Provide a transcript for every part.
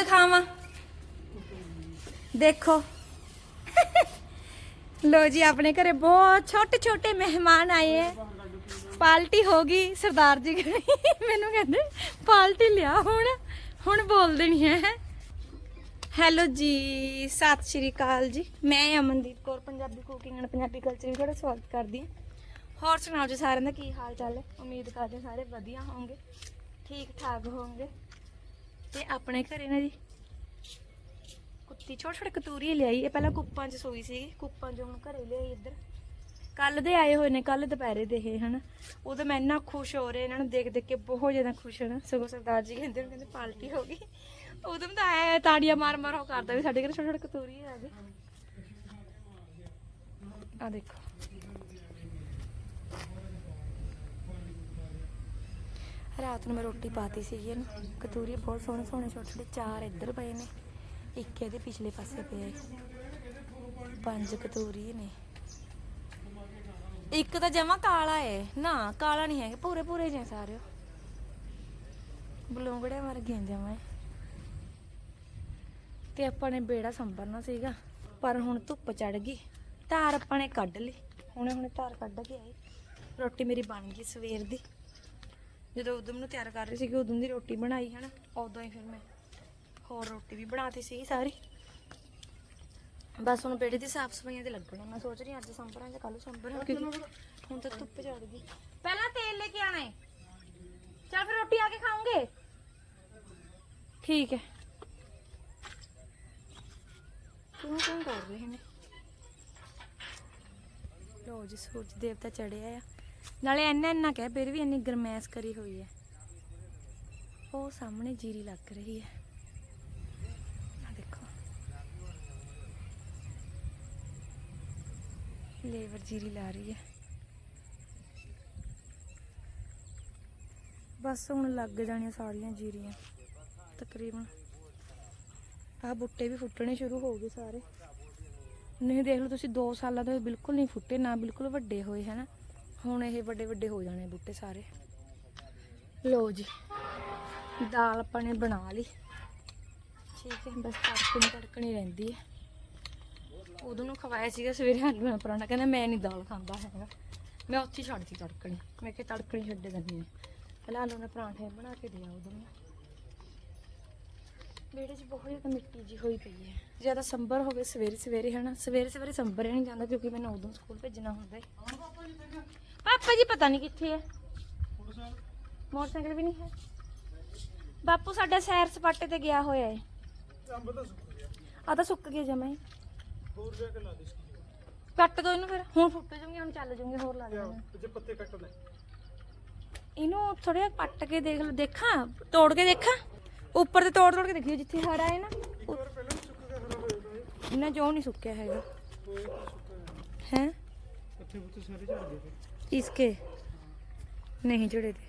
ਦਿਖਾਵਾਂ? ਦੇਖੋ। ਲੋ ਜੀ, ਆਪਣੇ ਘਰੇ ਬਹੁਤ ਛੋਟੇ ਛੋਟੇ ਮਹਿਮਾਨ ਆਏ ਹੈ ਪਾਲਟੀ ਹੋ ਗਈ ਸਰਦਾਰ ਜੀ ਮੈਨੂੰ ਕਹਿੰਦੇ, ਪਾਲਟੀ ਲਿਆ ਹੁਣ। ਹੁਣ ਬੋਲ ਦੇਣੀ ਹੈ ਹੈਲੋ ਜੀ, ਸਤਿ ਸ਼੍ਰੀ ਅਕਾਲ ਜੀ। ਮੈਂ Amandeep Kaur, Punjabi cooking and Punjabi culture ਵਿੱਚ ਤੁਹਾਡਾ ਸਵਾਗਤ ਕਰਦੀ ਹਾਂ। ਹੋਰ ਸੁਣਾਓ ਜੀ ਸਾਰਿਆਂ ਦਾ ਕੀ ਹਾਲ ਚਾਲ ਹੈ ਉਮੀਦ ਕਰਦੇ ਸਾਰੇ ਵਧੀਆ ਹੋਵੋਗੇ ਠੀਕ ਠਾਕ ਹੋਵੋਗੇ। ਤੇ ਆਪਣੇ ਘਰੇ ਨਾ ਜੀ। ਕੁੱਤੀ ਛੋਟੇ ਛੋਟੇ ਕਤੂਰੀ ਲਿਆਈ। ਇਹ ਪਹਿਲਾਂ ਕੁੱਪਾਂ 'ਚ ਸੋਈ ਸੀ ਕੁੱਪਾਂ 'ਚ ਹੁਣ ਘਰੇ ਲਿਆਈ ਇੱਧਰ। ਕੱਲ ਦੇ ਆਏ ਹੋਏ ਨੇ ਕੱਲ ਦੁਪਹਿਰੇ ਦੇ ਇਹ, ਹਨ। ਉਦੋਂ ਮੈਂ ਇੰਨਾ ਖੁਸ਼ ਹੋ ਰਿਹਾ, ਇਹਨਾਂ ਨੂੰ ਦੇਖ ਦੇਖ ਕੇ ਬਹੁਤ ਜ਼ਿਆਦਾ ਖੁਸ਼ ਹਾਂ ਸਗੋਂ ਸਰਦਾਰ ਜੀ ਕਹਿੰਦੇ ਨੇ, ਕਹਿੰਦੇ ਪਾਲਟੀ ਹੋ ਗਈ। ਉਦੋਂ ਤਾਂ ਆਇਆ ਤਾੜੀਆਂ ਮਾਰ ਮਾਰ ਉਹ ਕਰਦਾ ਵੀ ਸਾਡੇ ਘਰੇ ਛੋਟੇ ਛੋਟੇ ਕਤੂਰੀ ਆ ਗਏ। ਆ ਦੇਖੋ। ਰਾਤ ਨੂੰ ਮੈਂ ਰੋਟੀ ਪਾਤੀ ਸੀਗੀ ਇਹਨੂੰ। ਕਤੂਰੀ ਬਹੁਤ ਸੋਹਣੇ ਸੋਹਣੇ ਛੋਟੇ ਛੋਟੇ ਚਾਰ ਇੱਧਰ ਪਏ ਨੇ, ਇੱਕ ਇਹਦੇ ਪਿਛਲੇ ਪਾਸੇ ਪਏ ਪੰਜ ਕਤੂਰੀ ਨੇ। ਇੱਕ ਤਾਂ ਜਮਾ ਕਾਲਾ ਏ। ਨਾ, ਕਾਲਾ ਨਹੀਂ ਹੈਗੇ ਪੂਰੇ ਪੂਰੇ ਜੇ ਸਾਰੇ ਬਲੂੰਗੜੇ ਮਰ ਗਏ ਜਮਾ ਤੇ ਆਪਾਂ ਨੇ ਬੇੜਾ ਸੰਭਰਨਾ ਸੀਗਾ, ਪਰ ਹੁਣ ਧੁੱਪ ਚੜ ਗਈ। ਧਾਰ ਆਪਾਂ ਨੇ ਕੱਢ ਲਈ। ਹੁਣੇ ਹੁਣੇ ਧਾਰ ਕੱਢ ਕੇ ਆਈ ਰੋਟੀ ਮੇਰੀ ਬਣ ਗਈ ਸਵੇਰ ਦੀ। ਜਦੋਂ ਉਦਮ ਨੂੰ ਤਿਆਰ ਕਰ ਰਹੀ ਸੀਗੀ ਉਦੋਂ ਦੀ ਰੋਟੀ ਬਣਾਈ ਹਨਾ? ਉਦੋਂ ਹੀ ਫਿਰ ਮੈਂ ਹੋਰ ਰੋਟੀ ਵੀ ਬਣਾਤੀ ਸੀਗੀ ਸਾਰੀ। ਬਸ ਹੁਣ ਬੇੜੇ ਦੀ ਸਾਫ਼ ਸਫਾਈਆਂ ਤੇ ਲੱਗਣਾ ਮੈਂ ਸੋਚ ਰਹੀ ਹਾਂ ਅੱਜ ਸੰਭਰਾਂ ਜਾਂ ਕੱਲ ਸੰਭਰਾਂ ਕਿਉਂਕਿ ਹੁਣ ਤਾਂ ਧੁੱਪ ਚੜ ਗਈ। ਪਹਿਲਾਂ ਤੇਲ ਲੈ ਕੇ ਆਣਾ ਹੈ ਚੱਲ ਫਿਰ ਰੋਟੀ ਆ ਕੇ ਖਾਓਗੇ ਠੀਕ ਹੈ। ਕਿਉਂ ਕਿਉਂ ਕਰ ਰਹੇ ਨੇ? ਲੋ ਜੀ ਸੂਰਜ ਦੇਵਤਾ ਚੜਿਆ ਆ। ਨਾਲੇ ਇੰਨਾ ਇੰਨਾ ਕਹਿ, ਫਿਰ ਵੀ ਇੰਨੀ ਗਰਮੈਸ਼ ਕਰੀ ਹੋਈ ਹੈ। ਉਹ ਸਾਹਮਣੇ ਜੀਰੀ ਲੱਗ ਰਹੀ ਹੈ। ਆ ਦੇਖੋ। ਲੇਬਰ ਜੀਰੀ ਲਾ ਰਹੀ ਹੈ। ਬਸ ਹੁਣ ਲੱਗ ਜਾਣੀਆਂ ਸਾਰੀਆਂ ਜੀਰੀਆਂ, ਤਕਰੀਬਨ। ਆਹ ਬੁੱਟੇ ਵੀ ਫੁੱਟਣੇ ਸ਼ੁਰੂ ਹੋ ਗਏ ਸਾਰੇ। ਨਹੀਂ ਦੇਖ ਲਓ, ਤੁਸੀਂ 2 ਸਾਲਾਂ ਤੋਂ ਬਿਲਕੁਲ ਨਹੀਂ ਫੁੱਟੇ, ਨਾ ਬਿਲਕੁਲ ਵੱਡੇ ਹੋਏ ਹਨਾ ਹੁਣ ਇਹ ਵੱਡੇ ਵੱਡੇ ਹੋ ਜਾਣੇ ਬੂਟੇ ਸਾਰੇ। ਲੋ ਜੀ, ਦਾਲ ਆਪਾਂ ਨੇ ਬਣਾ ਲਈ। ਠੀਕ ਹੈ, ਬਸ ਤੜਕਣੀ ਤੜਕਣੀ ਰਹਿੰਦੀ ਹੈ। ਉਦੋਂ ਨੂੰ ਖਵਾਇਆ ਸੀਗਾ ਸਵੇਰੇ ਆਲੂ ਨਾਲ ਪਰਾਂਠਾ, ਕਹਿੰਦਾ ਮੈਂ ਨਹੀਂ ਦਾਲ ਖਾਂਦਾ ਹੈਗਾ। ਮੈਂ ਉੱਥੇ ਹੀ ਛੱਡਤੀ ਤੜਕਣੀ। ਮੈਂ ਕਿਹਾ ਤੜਕਣੀ ਛੱਡ ਦਿੰਦੀ ਹਾਂ। ਪਹਿਲਾਂ ਆਲੂ ਨਾਲ ਪਰਾਂਠੇ ਬਣਾ ਕੇ ਦਿਆ ਉਦੋਂ ਨੂੰ। ਵਿਹੜੇ 'ਚ ਬਹੁਤ ਜ਼ਿਆਦਾ ਮਿੱਟੀ ਜੀ ਹੋਈ ਪਈ ਹੈ। ਜ਼ਿਆਦਾ ਸੰਭਰ ਹੋਵੇ ਸਵੇਰੇ ਸਵੇਰੇ ਹਨਾ ਸਵੇਰੇ ਸਵੇਰੇ ਸੰਭਰਿਆ ਨਹੀਂ ਜਾਂਦਾ ਕਿਉਂਕਿ ਮੈਨੂੰ ਉਦੋਂ ਸਕੂਲ ਭੇਜਣਾ ਹੁੰਦਾ ਹੈ। ਪਾਪਾ ਜੀ ਪਤਾ ਨਹੀਂ ਕਿੱਥੇ ਹੈ ਮੋਟਰਸਾਈਕਲ ਵੀ ਨਹੀਂ ਹੈ। ਬਾਪੂ ਸਾਡਾ ਸੈਰ ਸਪਾਟੇ ਤੇ ਗਿਆ ਹੋਇਆ ਹੈ ਅੰਬ ਤਾਂ ਸੁੱਕ ਗਿਆ ਆ ਤਾਂ ਸੁੱਕ ਗਿਆ ਜਮਾ ਹੀ ਹੋਰ ਜਾ ਕੇ ਲਾ ਦੇ ਕੱਟ ਦੋ ਇਹਨੂੰ ਫਿਰ। ਹੁਣ ਫੁੱਟ ਜੂਗੇ ਹੁਣ ਚੱਲ ਜੂਗੇ ਹੋਰ ਲਾ ਦੇਣਾ। ਪਿੱਛੇ ਪੱਤੇ ਕੱਟ ਲੈ ਇਹਨੂੰ ਥੋੜਾ ਪੱਟ ਕੇ ਦੇਖ ਲਓ ਦੇਖਾਂ ਤੋੜ ਕੇ ਦੇਖਾਂ। ਉੱਪਰ ਤੇ ਤੋੜ ਤੋੜ ਕੇ ਦੇਖਿਓ ਜਿੱਥੇ ਹਰਾ ਹੈ ਨਾ। ਇੱਕ ਵਾਰ ਪਹਿਲਾਂ ਸੁੱਕ ਗਿਆ ਹਰਾ ਜੋ ਨਹੀਂ ਸੁੱਕਿਆ ਹੈਗਾ। ਹੈ? ਹੈ ਪੱਤੇ ਪੁੱਤੇ ਸਾਰੇ ਝੜ ਗਏ ਫਿਰ इसके नहीं जुड़े थे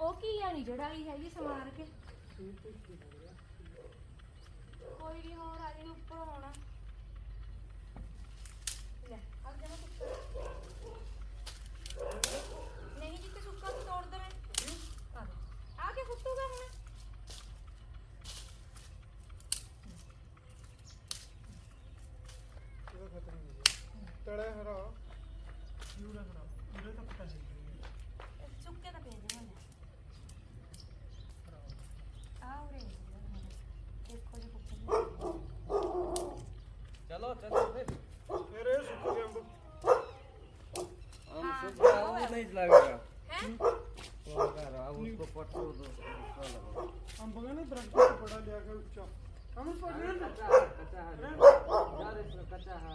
ਉਹ ਕੀ ਆ ਨਹੀਂ ਜੜਾਈ ਹੈਗੀ ਸਮਾਰ ਕੇ ਕੋਈ ਨਹੀਂ ਹੋਰ ਆ ਜੇ ਉੱਪਰ ਹੋਣਾ ਤੜਾ ਹਰਾ ਪੂਰਾ ਹਰਾ ਪੂਰੇ ਤਾਂ ਪਤਾ ਚੱਲ ਗਿਆ ਸੁੱਕੇ ਤਾਂ ਪਏ ਨੇ ਆ ਉਰੇ ਦੇਖੋ ਜੀ ਫੁੱਟੇ चलो चलो फिर ਫਿਰ ਇਹ ਸੁੱਕ ਗਿਆ ਅੰਬ हम सब वो नहीं लगेगा ਹੈ वो कर अब उसको पटको दो उसको लगाओ ਅੰਬ ਦਾ ਨਾ ਦਰਖਤ ਤੋਂ ਬੜਾ ਲਿਆ ਕੇ ਉੱਚਾ ਅੰਬ ਪੜ ਰਿਹਾ कच्चा है कच्चा है यार इसमें कच्चा है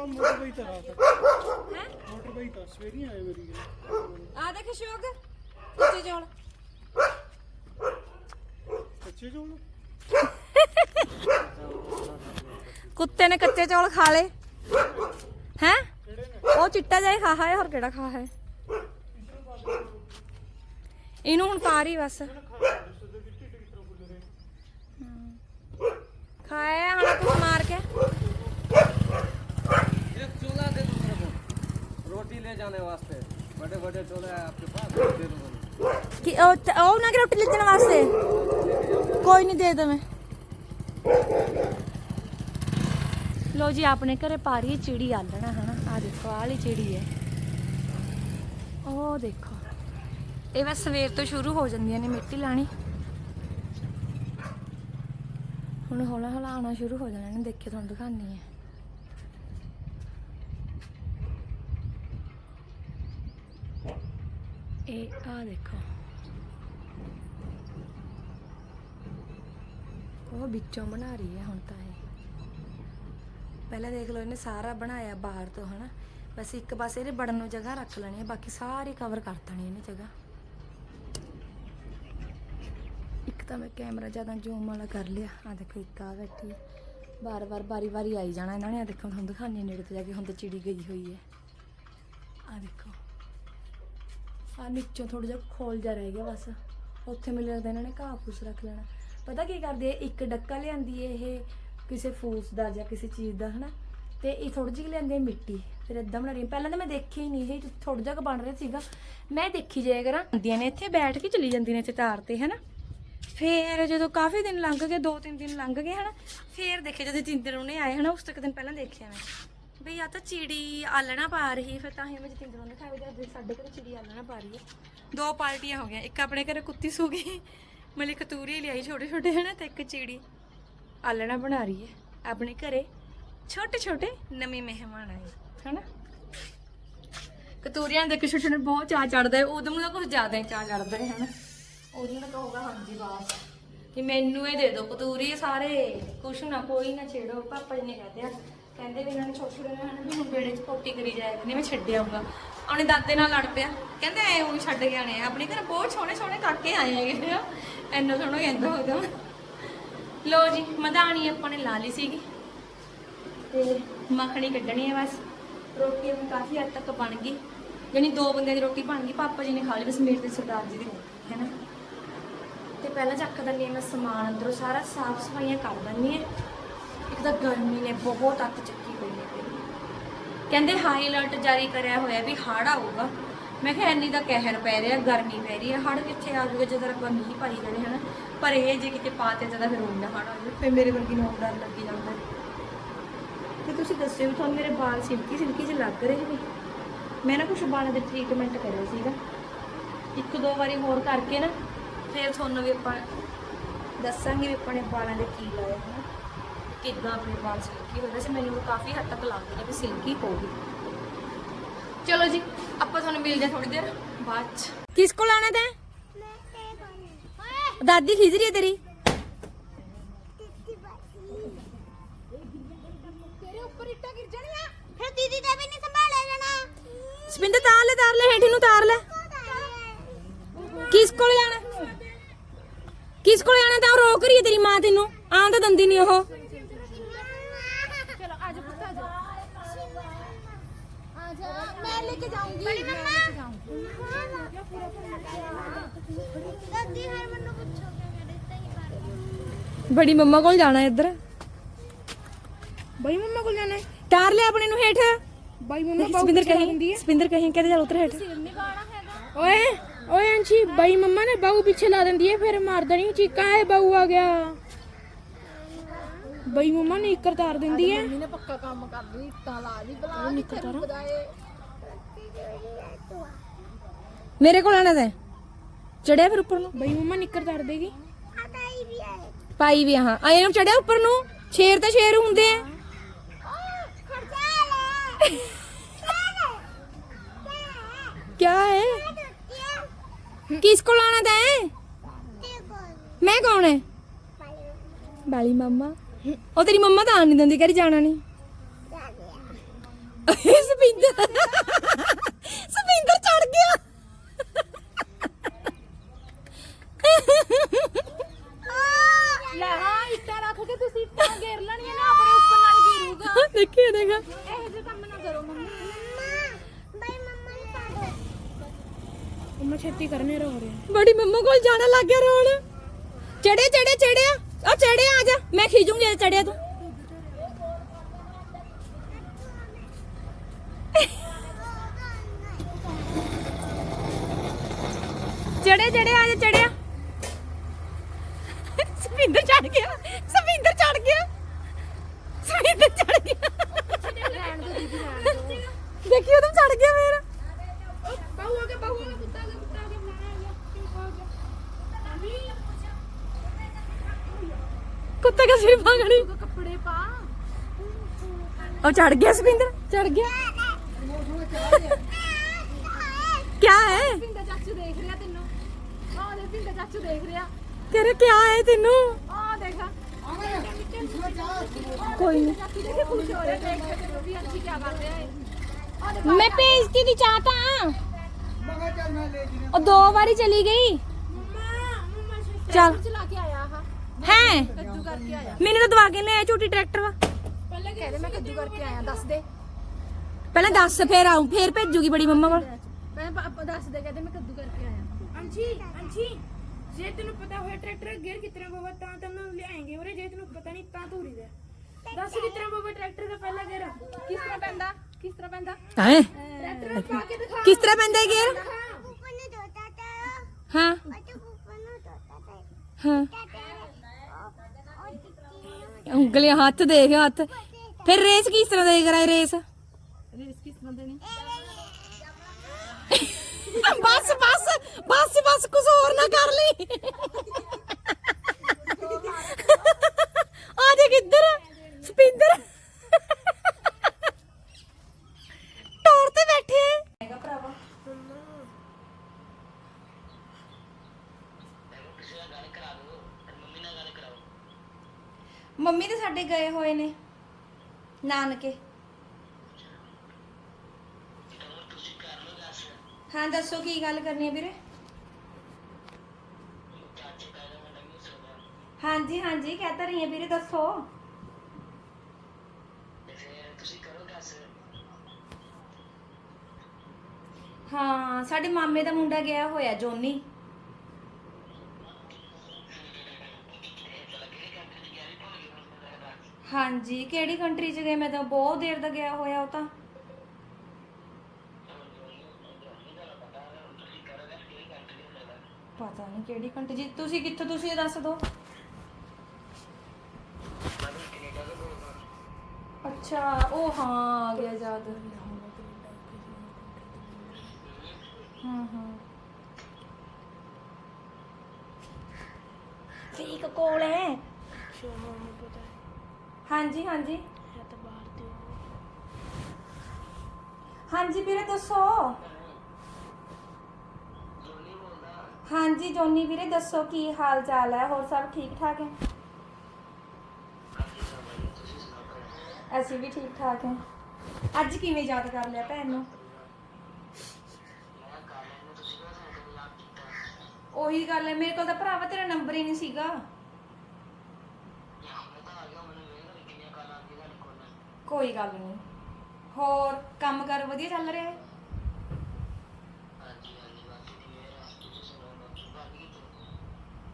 ਤਾਂ ਮੋਟਰ ਬਈ ਤਾਂ ਰਾਤ ਹੈ ਮੋਟਰ ਬਈ ਤਾਂ ਸਵੇਰੀ ਆਏ ਮੇਰੀ ਆ ਦੇਖ ਸ਼ੋਕ। ਕੱਚੇ ਚੌਲ। ਕੱਚੇ ਚੋਲ? ਕੁੱਤੇ ਨੇ ਕੱਚੇ ਚੌਲ ਖਾ ਲਏ। ਹੈ? ਉਹ ਚਿੱਟਾ ਜਿਹਾ ਹੀ ਖਾ ਹੈ ਹੋਰ ਕਿਹੜਾ ਖਾ ਹੈ? ਇਹਨੂੰ ਹੁਣ ਹੀ ਬਸ। ਖਾਇਆ ਹੁਣ ਤੂੰ ਮਾਰ ਕੇ। रोटी ले जाने वास्ते बड़े बड़े चूल्हे हैं आपके पास दे दो मुझे। ਕਿ ਉਹ ਚ- ਉਹ ਨਾ ਕਿ ਰੋਟੀ ਲਿਜਣ ਵਾਸਤੇ ਕੋਈ ਨਹੀਂ ਦੇ ਦਵੇਂ ਲੋ ਜੀ ਆਪਣੇ ਘਰੇ ਪਾਰੀ ਚਿੜੀ ਆਲਣਾ ਹਨਾ ਆ ਦੇਖੋ ਆਹ ਵਾਲੀ ਚਿੜੀ ਹੈ ਉਹ ਦੇਖੋ ਇਹ ਬਸ ਸਵੇਰ ਤੋਂ ਸ਼ੁਰੂ ਹੋ ਜਾਂਦੀਆਂ ਨੇ ਮਿੱਟੀ ਲਾਣੀ ਹੁਣ ਹੌਲਾ ਹੌਲਾ ਆਉਣਾ ਸ਼ੁਰੂ ਹੋ ਜਾਣਾ ਨੇ ਦੇਖਿਓ ਤੁਹਾਨੂੰ ਦਿਖਾਣੀ ਹੈ ਇਹ ਆ ਦੇਖੋ ਉਹ ਵਿੱਚੋਂ ਬਣਾ ਰਹੀ ਹੈ ਹੁਣ ਤਾਂ ਇਹ। ਪਹਿਲਾਂ ਦੇਖ ਲਓ, ਇਹਨੇ ਸਾਰਾ ਬਣਾਇਆ ਬਾਹਰ ਤੋਂ, ਹਨਾ। ਬਸ ਇੱਕ ਪਾਸੇ ਇਹਦੇ ਬੜਨ ਨੂੰ ਜਗ੍ਹਾ ਰੱਖ ਲੈਣੀ ਹੈ, ਬਾਕੀ ਸਾਰੀ ਕਵਰ ਕਰ ਦੇਣੀ ਇਹਨੇ ਜਗ੍ਹਾ। ਇੱਕ ਤਾਂ ਮੈਂ ਕੈਮਰਾ ਜ਼ਿਆਦਾ ਜ਼ੂਮ ਵਾਲਾ ਕਰ ਲਿਆ। ਆ ਦੇਖੋ, ਇੱਕ ਆ ਬੈਠੀ ਹੈ। ਬਾਰ-ਬਾਰ ਬਾਰੀ-ਬਾਰੀ ਆਈ ਜਾਣਾ ਇਹਨਾਂ ਨੇ। ਆ ਦੇਖੋ ਤੁਹਾਨੂੰ ਦਿਖਾਣੇ ਨੇੜੇ ਤੋਂ ਜਾ ਕੇ, ਹੁਣ ਤਾਂ ਚਿੜੀ ਗਈ ਹੋਈ ਹੈ। ਆ ਦੇਖੋ। ਆ ਨੀਚੋਂ ਥੋੜਾ ਜਿਹਾ ਖੋਲ ਜਾ ਰਹਿ ਗਿਆ ਬਸ। ਉੱਥੇ ਮੈਨੂੰ ਲੱਗਦਾ ਇਹਨਾਂ ਨੇ ਘਾਹ ਫੂਸ ਰੱਖ ਲੈਣਾ। ਪਤਾ ਕੀ ਕਰਦੇ ਆ, ਇੱਕ ਡੱਕਾ ਲਿਆਂਦੀ ਹੈ ਇਹ ਕਿਸੇ ਫੂਸ ਦਾ ਜਾਂ ਕਿਸੇ ਚੀਜ਼ ਦਾ, ਹਨਾ? ਤੇ ਇਹ ਥੋੜੀ ਜਿਹੀ ਲਿਆਂਦੀ ਮਿੱਟੀ। ਫਿਰ ਇਦਾਂ ਬਣਾ ਰਹੀ ਪਹਿਲਾਂ ਤਾਂ ਮੈਂ ਦੇਖਿਆ ਹੀ ਨਹੀਂ ਇਹ ਥੋੜਾ ਜਿਹਾ ਬਣ ਰਿਹਾ ਸੀਗਾ। ਮੈਂ ਦੇਖੀ ਜਾਇਆ ਕਰਾਂ। ਹੁੰਦੀਆਂ ਨੇ ਇੱਥੇ, ਬੈਠ ਕੇ ਚਲੀ ਜਾਂਦੀਆਂ ਨੇ ਇੱਥੇ ਤਾਰ ਤੇ, ਹਨਾ? ਫੇਰ ਜਦੋਂ ਕਾਫੀ ਦਿਨ ਲੰਘ ਗਏ, ਦੋ ਤਿੰਨ ਦਿਨ ਲੰਘ ਗਏ, ਹਨਾ? ਫੇਰ ਦੇਖਿਆ ਜਦੋਂ ਤਿੰਨ ਦਿਨ ਉਹਨੇ ਆਏ, ਹਨਾ? ਉਸ ਤੋਂ ਇੱਕ ਦਿਨ ਪਹਿਲਾਂ ਦੇਖਿਆ ਮੈਂ। ਬਈ ਆ ਤਾਂ ਚਿੜੀ ਆਲਣਾ ਪਾ ਰਹੀ, ਫਿਰ ਤਾਂ ਹੀ ਮੈਂ ਜਤਿੰਦਰ ਨੂੰ ਦਿਖਾਇਆ ਵੀ ਅੱਜ ਸਾਡੇ ਘਰੇ ਚਿੜੀ ਆਲਣਾ ਪਾ ਰਹੀ ਹੈ। ਦੋ ਪਾਰਟੀਆਂ ਹੋ ਗਈਆਂ, ਇੱਕ ਆਪਣੇ ਘਰੇ ਕੁੱਤੀ ਸੂ ਗਈ ਮਲੀ ਕਤੂਰੀ ਲਿਆਈ ਛੋਟੇ ਛੋਟੇ ਹਨਾ ਤੇ ਇੱਕ ਚਿੜੀ ਆਲਣਾ ਬਣਾ ਰਹੀ ਹੈ। ਆਪਣੇ ਘਰੇ ਛੋਟੇ ਛੋਟੇ ਨਵੇਂ ਮਹਿਮਾਨ ਆਏ, ਹਨਾ? ਕਤੂਰੀਆਂ ਦੇ ਛੋਟੇ ਛੋਟੇ ਬਹੁਤ ਚਾਹ ਚੜਦਾ ਹੈ, ਉਦੋਂ ਨੂੰ ਤਾਂ ਕੁਝ ਜ਼ਿਆਦਾ ਹੀ ਚਾਹ ਚੜਦਾ ਹੈ, ਹਨਾ? ਉਦੋਂ ਤਾਂ ਕਹੂਗਾ, ਹਾਂਜੀ ਬਾਸ। ਕਿ ਮੈਨੂੰ ਇਹ ਦੇ ਦਿਓ ਕਤੂਰੀ ਸਾਰੇ, ਕੁਛ ਨਾ, ਕੋਈ ਨਾ ਛੇੜੋ, ਪਾਪਾ ਜੀ ਨੇ ਕਹਤੇ ਆ ਕਹਿੰਦੇ ਵੀ ਇਹਨਾਂ ਨੇ ਛੋਟੇ ਛੋਟੇ ਨੇ ਹਨਾ ਵੀ ਹੁਣ ਬੇੜੇ 'ਚ ਪੋਟੀ ਕਰੀ ਜਾਇਆ ਕਰਨੀ, ਮੈਂ ਛੱਡ ਆਊਗਾ। ਆਪਣੇ ਦਾਦੇ ਨਾਲ ਲੜ ਪਿਆ। ਕਹਿੰਦੇ ਐ ਉਹ ਛੱਡ ਕੇ ਆਣੇ ਆ। ਆਪਣੇ ਘਰ ਬਹੁਤ ਸੋਹਣੇ ਸੋਹਣੇ ਕਾਕੇ ਆਏ ਹੈਗੇ ਆ ਐਨਾ ਸੋਹਣਾ ਕਹਿੰਦਾ ਉਹਦਾ। ਲੋ ਜੀ, ਮਧਾਣੀ ਆਪਾਂ ਨੇ ਲਾ ਲਈ ਸੀਗੀ। ਤੇ ਮੱਖਣੀ ਕੱਢਣੀ ਹੈ ਬਸ। ਰੋਟੀ ਵੀ ਕਾਫੀ ਹੱਦ ਤੱਕ ਬਣ ਗਈ। ਯਾਨੀ ਦੋ ਬੰਦਿਆਂ ਦੀ ਰੋਟੀ ਬਣ ਗਈ। ਪਾਪਾ ਜੀ ਨੇ ਖਾ ਲਈ ਬਸ, ਮੇਰੇ ਤੇ ਸਰਦਾਰ ਜੀ ਦੀ ਹੈ ਨਾ ਤੇ ਪਹਿਲਾਂ ਚੱਕ ਦਿੰਦੀ ਹਾਂ ਮੈਂ ਸਮਾਨ ਅੰਦਰੋਂ। ਸਾਰਾ ਸਾਫ਼ ਸਫਾਈਆਂ ਕਰ ਦਿੰਦੀ ਹਾਂ ਇੱਕ ਤਾਂ ਗਰਮੀ ਨੇ, ਬਹੁਤ ਅੱਤ ਚੱਕੀ ਹੋਈ ਹੈ ਕਹਿੰਦੇ ਹਾਈ ਅਲਰਟ ਜਾਰੀ ਕਰਿਆ ਹੋਇਆ ਵੀ ਹੜ੍ਹ ਆਊਗਾ। ਮੈਂ ਕਿਹਾ ਇੰਨੀ ਦਾ ਕਹਿਰ ਪੈ ਰਿਹਾ, ਗਰਮੀ ਪੈ ਰਹੀ ਹੈ। ਹੜ੍ਹ ਕਿੱਥੇ ਆ ਜਾਊਗਾ ਜਦੋਂ ਆਪਾਂ ਮੀਂਹ ਪਾਈ ਜਾਣੇ, ਹਨਾ? ਪਰ ਇਹ ਜੇ ਕਿਤੇ ਪਾਤੇ ਤਾਂ ਫਿਰ ਉਹਨਾਂ ਹੜ੍ਹ ਆ ਜਾਊ। ਫਿਰ ਮੇਰੇ ਵਰਗੀ ਨੂੰ ਡਰ ਲੱਗੀ ਜਾਂਦਾ। ਤੇ ਤੁਸੀਂ ਦੱਸਿਓ ਵੀ ਤੁਹਾਨੂੰ ਮੇਰੇ ਵਾਲ ਸਿਲਕੀ ਸਿਲਕੀ ਜਿਹੇ ਲੱਗ ਰਹੇ ਨੇ। ਮੈਂ ਨਾ ਕੁਝ ਵਾਲਾਂ ਦੇ ਟ੍ਰੀਟਮੈਂਟ ਕਰਿਆ ਸੀਗਾ। ਇੱਕ ਦੋ ਵਾਰੀ ਹੋਰ ਕਰਕੇ ਨਾ, ਫਿਰ ਤੁਹਾਨੂੰ ਵੀ ਆਪਾਂ ਦੱਸਾਂਗੇ ਵੀ ਆਪਣੇ ਵਾਲਾਂ ਦੇ ਕੀ ਲਾਇਆ ਹੈ ਕਿੱਦਾਂ ਆਪਣੇ ਵਾਲ ਸਿਲਕੀ ਹੋਏ ਵੈਸੇ ਮੈਨੂੰ ਤਾਂ ਕਾਫੀ ਹੱਦ ਤੱਕ ਲੱਗ ਰਿਹਾ ਵੀ ਸਿਲਕੀ ਹੋ ਗਈ। ਚਲੋ ਜੀ ਆਪਾਂ ਤੁਹਾਨੂੰ ਮਿਲਦੇ ਹਾਂ ਥੋੜੀ ਦੇਰ ਬਾਅਦ ਚ। ਕਿਸ ਕੋਲ ਆਣਾ ਤੈਂ? ਦਾਦੀ ਖਿਜ ਰਹੀ ਹੈ ਤੇਰੀ। ਤੇਰੇ ਉੱਪਰ ਇੱਟਾਂ ਗਿਰ ਜਾਣੀਆਂ। ਫਿਰ ਦੀਦੀ ਦਾ ਵੀ ਨਹੀਂ ਸੰਭਾਲਿਆ ਜਾਣਾ। ਸਪਿੰਦਰ ਤਾਰ ਲੈ ਤਾਰ ਲੈ ਹੇਠ ਨੂੰ ਤਾਰ ਲੈ। ਕਿਸ ਕੋਲ ਜਾਣਾ ਕਿਸ ਕੋਲ ਜਾਣਾ ਤਾਂ ਰੋਕ ਰਹੀ ਹੈ ਤੇਰੀ ਮਾਂ ਤੈਨੂੰ। ਆਂ ਤਾਂ ਦੰਦੀ ਨਹੀਂ ਉਹ ਚਲੋ ਆ ਜਾ ਪੁੱਤ ਆ ਜਾ ਆ ਜਾ ਕੇ ਜਾਊਂਗੀ। ਬੜੀ ਮੰਮਾ। ਦਾਦੀ ਹਰ ਮੈਨੂੰ ਪੁੱਛੋਗੇ ਮੇਰੇ ਤੇ ਹੀ ਬੜੀ ਮੰਮਾ ਕੋਲ ਜਾਣਾ ਇੱਧਰ। ਬਈ ਮੰਮਾ ਕੋਲ ਜਾਣਾ ਹੈ। ਤਾਰ ਲੈ ਆਪਣੇ ਨੂੰ ਹੇਠ। ਬਾਈ ਮੰਮਾ ਸਪਿੰਦਰ ਕਹੀਂ ਸਪਿੰਦਰ ਕਹੀਂ ਕਹਿੰਦੇ ਚੱਲ ਉਤਰ ਹੇਠ। ਓਏ ਓਏ ਅੰਸ਼ੀ ਬਾਈ ਮੰਮਾ ਨੇ ਬਾਹੂ ਪਿੱਛੇ ਲਾ ਦਿੰਦੀ ਹੈ ਫਿਰ ਮਾਰ ਦੇਣੀ ਚੀਕਾਂ ਹੈ ਬਾਹੂ ਆ ਗਿਆ। ਬਾਈ ਮੰਮਾ ਨੇ ਇੱਕਰ ਤਾਰ ਦਿੰਦੀ ਹੈ। ਨੇ ਪੱਕਾ ਕੰਮ ਕਰ ਲਈ ਇੱਟਾਂ ਲਾ ਲਈ ਬਲਾ ਨਿਕਲ ਬਦਾਏ ਮੇਰੇ ਕੋਲ ਆਣਾ ਤੈਂ ਚੜਿਆ ਫਿਰ ਉੱਪਰ ਨੂੰ। ਬਾਈ ਮੰਮਾ ਨਿੱਕਰ ਤਾਰ ਦੇਗੀ। ਆਟਾਈ ਵੀ ਆਏ ਪਾਈ ਵੀ ਆ, ਹਾਂ। ਆਏ ਨੂੰ ਚੜਿਆ ਉੱਪਰ ਨੂੰ। ਸ਼ੇਰ ਤਾਂ ਸ਼ੇਰ ਹੁੰਦੇ ਆ। ਕਿਆ ਹੈ? ਕਿਸ ਕੋਲ ਆਣਾ ਤੈਂ ਮੈਂ ਕੌਣ ਹੈ? ਬਾਲੀ ਮੰਮਾ। ਉਹ ਤੇਰੀ ਮੰਮਾ ਤਾਂ ਆਣ ਨਹੀਂ ਦਿੰਦੀ ਕਰੀ ਜਾਣਾ ਨਹੀਂ। ਸਪਿੰਦਰ। ਸਪਿੰਦਰ ਚੜ ਗਿਆ ਲੈ ਹਾਂ ਇੱਟਾਂ ਰੱਖ ਕੇ ਤੁਸੀਂ ਇੱਟਾਂ ਘੇਰ ਲੈਣੀਆਂ ਨਾ ਆਪਣੇ ਉੱਪਰ ਨਾਲ ਘੇਰੂਗਾ ਦੇਖੀ ਦੇਖਾ ਇਹੋ ਜਿਹੇ ਕੰਮ ਨਾ ਕਰੋ ਮੰਮੀ। ਮੰਮਾ ਬਈ ਮੰਮਾ ਨੂੰ ਪਾ ਦੋ। ਮੰਮਾ ਛੇਤੀ ਕਰਨੇ ਰੋ ਰਹੇ ਬੜੀ ਮੰਮਾ ਕੋਲ ਜਾਣਾ ਲੱਗ ਗਿਆ ਰੋਣ। ਚੜੇ ਚੜੇ ਚੜਿਆ। ਉਹ ਚੜਿਆ ਆ ਜਾ। ਮੈਂ ਖਿਜੂੰਗੀ ਚੜਿਆ ਤੂੰ। ਚੜੇ ਚੜੇ ਆ ਜਾ ਚੜਿਆ। ਸਪਿੰਦਰ ਚੜ ਗਿਆ ਸਪਿੰਦਰ ਚੜ ਗਿਆ। ਸਪਿੰਦਰ ਚੜ ਗਿਆ। देखियो तुम चढ़ गया मेरा कुत्ते का सिर पकड़ी कपड़े पा और चढ़ गया सुखिंदर चढ़ गया क्या है चाचू देख रहा तेनो चाचू देख रहा कह क्या है तेनो देखा ਕੋਈ ਨਹੀਂ ਮੈਂ ਭੇਜਤੀ ਦੀ ਚਾਹ ਤਾਂ। ਉਹ ਦੋ ਵਾਰੀ ਚਲੀ ਗਈ। ਚੱਲ। ਚਲਾ ਕੇ ਆਇਆ ਹਾਂ? ਹੈ ਕੱਦੂ ਕਰਕੇ ਆਇਆ ਮੈਨੂੰ ਤਾਂ ਦਵਾ ਕੇ ਲੈ ਝੂਟੀ ਟਰੈਕਟਰ ਵਾ। ਪਹਿਲਾਂ ਦੱਸ ਦੇ ਭੇਜੂਗੀ ਜੇ ਤੈਨੂੰ ਪਤਾ ਹੋਇਆ ਟਰੈਕਟਰ ਗੇਅਰ ਕਿਤਨਾ ਹੋਵਾ ਤਾਂ ਤੈਨੂੰ ਲਿਆਏਗੇ ਉਰੇ, ਜੇ ਤੈਨੂੰ ਪਤਾ ਨਹੀਂ ਤਾਂ ਤੂੰ ਦੇ ਦੱਸ ਕਿਸ ਤਰ੍ਹਾਂ ਬਾਬਾ ਟਰੈਕਟਰ ਦਾ ਪਹਿਲਾ ਗੇਅਰ? ਕਿਸ ਤਰ੍ਹਾਂ ਪੈਂਦਾ? ਕਿਸ ਤਰ੍ਹਾਂ ਪੈਂਦਾ? ਹੈ? ਕਿਸ ਤਰ੍ਹਾਂ ਪੈਂਦਾ ਗੇਅਰ? ਹਾਂ। ਹਾਂ। ਉਂਗਲੀਆਂ ਹੱਥ ਦੇ ਕੇ ਹੱਥ। ਫਿਰ ਰੇਸ ਕਿਸ ਤਰ੍ਹਾਂ ਦੇ ਕਰਾਏ ਰੇਸ? ਬਸ ਬਸ ਬਸ ਬਸ ਕੁਝ ਹੋਰ ਨਾ ਕਰ ਲਈ। ਆ ਦੇ ਕਿੱਧਰ ਸਪਿੰਦਰ ਟੌਰ ਤੇ ਬੈਠੇ ਹੈਗਾ ਭਰਾਵਾ। ਮੰਮੀ ਤੇ ਸਾਡੇ ਗਏ ਹੋਏ ਨੇ ਨਾਨਕੇ। ਹਾਂ ਦੱਸੋ ਕੀ ਗੱਲ ਕਰਨੀ ਹੈ ਵੀਰੇ? ਹਾਂਜੀ ਹਾਂਜੀ ਕਹਤਾ ਰਹੀ ਹਾਂ ਵੀਰੇ ਦੱਸੋ। ਹਾਂ, ਸਾਡੇ ਮਾਮੇ ਦਾ ਮੁੰਡਾ ਗਿਆ ਹੋਇਆ, ਜੋਨੀ। ਹਾਂਜੀ, ਕਿਹੜੀ ਕੰਟਰੀ ਚ ਗਏ? ਮੈਂ ਤਾਂ ਬਹੁਤ ਦੇਰ ਦਾ ਗਿਆ ਹੋਇਆ ਉਹ ਤਾਂ। ਪਤਾ ਨਹੀਂ ਕਿਹੜੀ ਕੰਟਰੀ ਜੀ ਤੁਸੀਂ ਕਿੱਥੋਂ, ਤੁਸੀਂ ਇਹ ਦੱਸ ਦਿਓ। ਅੱਛਾ, ਉਹ ਹਾਂ, ਆ ਗਿਆ ਯਾਦ ਹਾਂ ਹਾਂ ਠੀਕ ਕੋਲ ਹੈ। ਹਾਂਜੀ ਹਾਂਜੀ। ਹਾਂਜੀ ਵੀਰੇ ਦੱਸੋ। ਹਾਂਜੀ ਜੋਨੀ ਵੀਰੇ ਦੱਸੋ ਕੀ ਹਾਲ ਚਾਲ ਹੈ? ਹੋਰ ਸਭ ਠੀਕ ਠਾਕ ਹੈ? ਅਸੀਂ ਵੀ ਠੀਕ ਠਾਕ ਹਾਂ। ਅੱਜ ਕਿਵੇਂ ਯਾਦ ਕਰ ਲਿਆ ਭੈਣ ਨੂੰ? ਉਹੀ ਗੱਲ ਹੈ ਮੇਰੇ ਕੋਲ ਤਾਂ ਭਰਾਵਾ ਤੇਰਾ ਨੰਬਰ ਹੀ ਨਹੀਂ ਸੀਗਾ। ਕੋਈ ਗੱਲ ਨਹੀਂ। ਹੋਰ ਕੰਮ ਕਰ ਵਧੀਆ ਚੱਲ ਰਿਹਾ ਹੈ?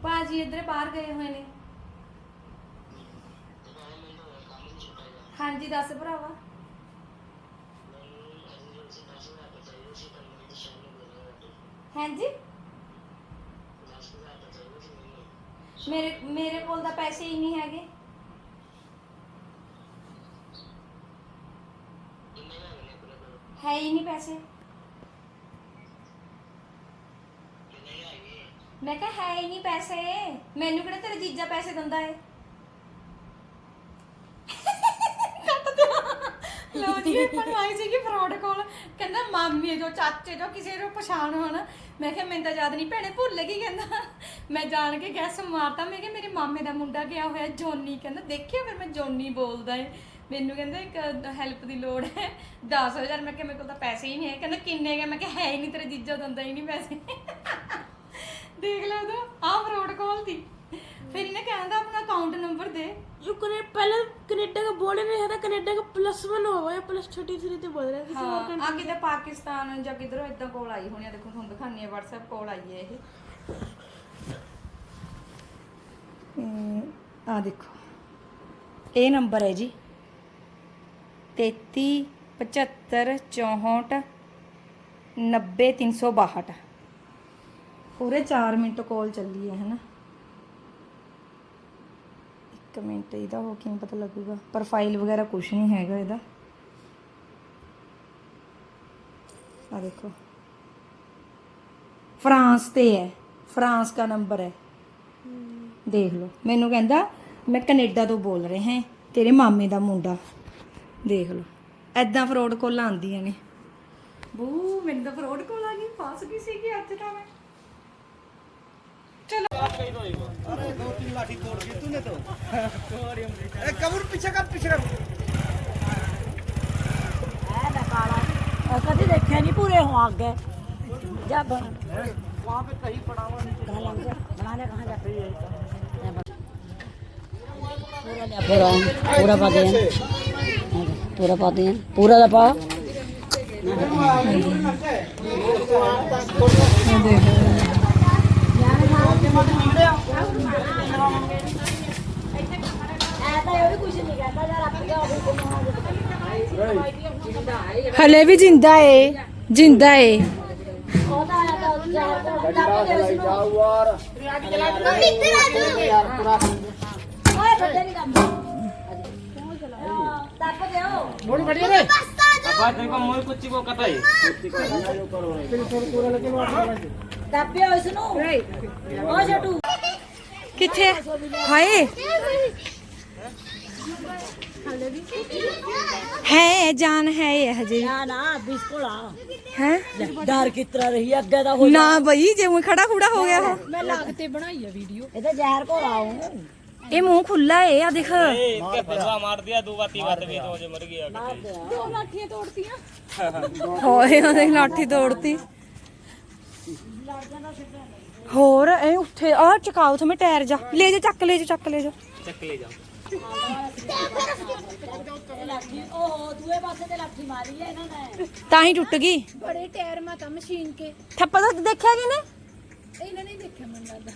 ਭਾਜੀ ਇੱਧਰ ਬਾਹਰ ਗਏ ਹੋਏ ਨੇ। ਹਾਂਜੀ ਦੱਸ ਭਰਾਵਾ। ਹਾਂਜੀ? ਮੇਰੇ ਮੇਰੇ ਕੋਲ ਤਾਂ ਪੈਸੇ ਹੀ ਨਹੀਂ ਹੈਗੇ। ਹੈ ਹੀ ਨਹੀਂ ਪੈਸੇ। ਮੈਂ ਕਿਹਾ ਹੈ ਹੀ ਨਹੀਂ ਪੈਸੇ। ਮੈਨੂੰ ਕਿਹੜਾ ਤੇਰਾ ਜੀਜਾ ਪੈਸੇ ਦਿੰਦਾ ਏ। ਲੋ ਜੀ ਪਰਵਾਈ ਸੀ ਕਿ ਫਰਾਡ ਕੋਲ ਕਹਿੰਦਾ, ਮਾਮੀ ਜੋ ਚਾਚੇ ਜੋ ਕਿਸੇ ਨੂੰ ਪਛਾਣ ਹੋਣ। ਮੈਂ ਕਿਹਾ, ਮੈਨੂੰ ਤਾਂ ਯਾਦ ਨਹੀਂ, ਭੈਣੇ ਭੁੱਲ ਗਈ, ਕਹਿੰਦਾ। ਮੈਂ ਜਾਣ ਕੇ ਗੈਸ ਮਾਰਤਾ। ਮੈਂ ਕਿਹਾ, ਮੇਰੇ ਮਾਮੇ ਦਾ ਮੁੰਡਾ ਗਿਆ ਹੋਇਆ, ਜੋਨੀ। ਕਹਿੰਦਾ, ਦੇਖਿਆ ਫਿਰ ਮੈਂ ਜੋਨੀ ਬੋਲਦਾ ਏ। ਮੈਨੂੰ ਕਹਿੰਦੇ ਇੱਕ ਹੈਲਪ ਦੀ ਲੋੜ ਹੈ 10000 ਮੈਂ ਕਿਹਾ ਮੇਰੇ ਕੋਲ ਤਾਂ ਪੈਸੇ ਹੀ ਨਹੀਂ ਹੈ ਕਹਿੰਦਾ ਕਿੰਨੇ ਗਏ ਮੈਂ ਕਿਹਾ ਹੈ ਹੀ ਨਹੀਂ ਤੇਰੇ ਜੀਜਾ ਦਿੰਦਾ ਹੀ ਨਹੀਂ ਪੈਸੇ ਦੇਖ ਲੈ ਤੂੰ ਆਹ ਫਰੋਡ ਕਾਲ ਦੀ ਫਿਰ ਇਹਨੇ ਕਹਿੰਦਾ ਆਪਣਾ ਅਕਾਊਂਟ ਨੰਬਰ ਦੇ जो कने पहले कनाडा का बोल रहे हैं ना कनाडा का प्लस वन हो गया प्लस थर्टी थ्री तो बोल रहे हैं किसी और ਹਾਂ ਆ ਕਿਤੇ ਪਾਕਿਸਤਾਨ ਜਾਂ ਕਿਧਰੋਂ ਇਦਾਂ ਕੋਲ ਆਈ ਹੋਣੀ ਆ ਦੇਖੋ ਤੁਹਾਨੂੰ ਦਿਖਾਣੀ ਹੈ WhatsApp ਕੋਲ ਆਈ ਹੈ ਇਹ ਆ ਦੇਖੋ ਇਹ ਨੰਬਰ ਹੈ ਜੀ ਤੇਤੀ 75 64 90 362 ਪੂਰੇ 4 ਮਿੰਟ ਕੋਲ ਚੱਲੀ ਹੈ ਹਨਾ? 1 ਮਿੰਟ ਇਹਦਾ ਹੋ ਕਿਵੇਂ ਪਤਾ ਲੱਗੂਗਾ? ਪ੍ਰੋਫਾਈਲ ਵਗੈਰਾ ਕੁਝ ਨਹੀਂ ਹੈਗਾ ਇਹਦਾ। ਆ ਦੇਖੋ। ਫਰਾਂਸ ਤੇ ਹੈ। ਫਰਾਂਸ ਦਾ ਨੰਬਰ ਹੈ। ਦੇਖ ਲਓ। ਮੈਨੂੰ ਕਹਿੰਦਾ ਮੈਂ ਕੈਨੇਡਾ ਤੋਂ ਬੋਲ ਰਿਹਾ ਹਾਂ। ਤੇਰੇ ਮਾਮੇ ਦਾ ਮੁੰਡਾ। ਦੇਖ ਲਓ ਐਦਾਂ ਫਰੋਡ ਕੋਲ ਆਉਂਦੀਆਂ ਨੇ ਬੂ ਮੈਨੂੰ ਤਾਂ ਫਰੋਡ ਕੋਲ ਆ ਗਈ ਫਸ ਗਈ ਸੀ ਕਿ ਅੱਜ ਤਾਂ ਮੈਂ कभी देखे नहीं पूरे हो आगे जब वहाँ पे कहीं पड़ा हुआ बनाने कहाँ जाते पूरा पूरा पाते हैं पूरा पाते हैं पूरा दफा ਹਲੇ पूरा पाते हैं पूरा दपा हले भी ज़िंदा है ज़िंदा है। हाँ। మూడు పడి అబ్బా దీనికి మూడు కుచ్చి ఒకటాయి किथे हाय है जान है ये हजे ना ना बिस्कुल है डर कितना रही अगे दा हो ना भाई जे मैं खड़ा खुड़ा हो गया मैं लागते बनाई है वीडियो ए तो जहर को लाऊं ਇਹ ਮੂੰਹ ਖੁੱਲਾ ਏ ਆ ਦੇਖ इसके फसवा मार दिया दो बाती बात भी तो मुझे मर गया दो लाठियां तोड़ती ਹੋਏ ਉਹਦੇ ਲਾਠੀ ਤੋੜਤੀ ਹੋਰ ਇਹ ਉੱਥੇ ਆ ਚਕਾਓ ਉਥੇ ਮੈਂ ਟਾਇਰ ਜਾ ਲੈ ਜਾ ਚੱਕ ਲੈ ਜਾ ਚੱਕ ਲੈ ਜਾ चक ले जाओ ਲਾਠੀ ਉਹ ਦੂਏ ਪਾਸੇ ਤੇ ਲਾਠੀ ਮਾਰੀ ਹੈ ਇਹਨਾਂ ਨੇ ਤਾਂ ਹੀ ਟੁੱਟ ਗਈ बड़े टायर में था मशीन के ਥੱਪਾ ਤਾਂ ਦੇਖਿਆ ਕਿਨੇ इन्होंने नहीं देखा मन लगता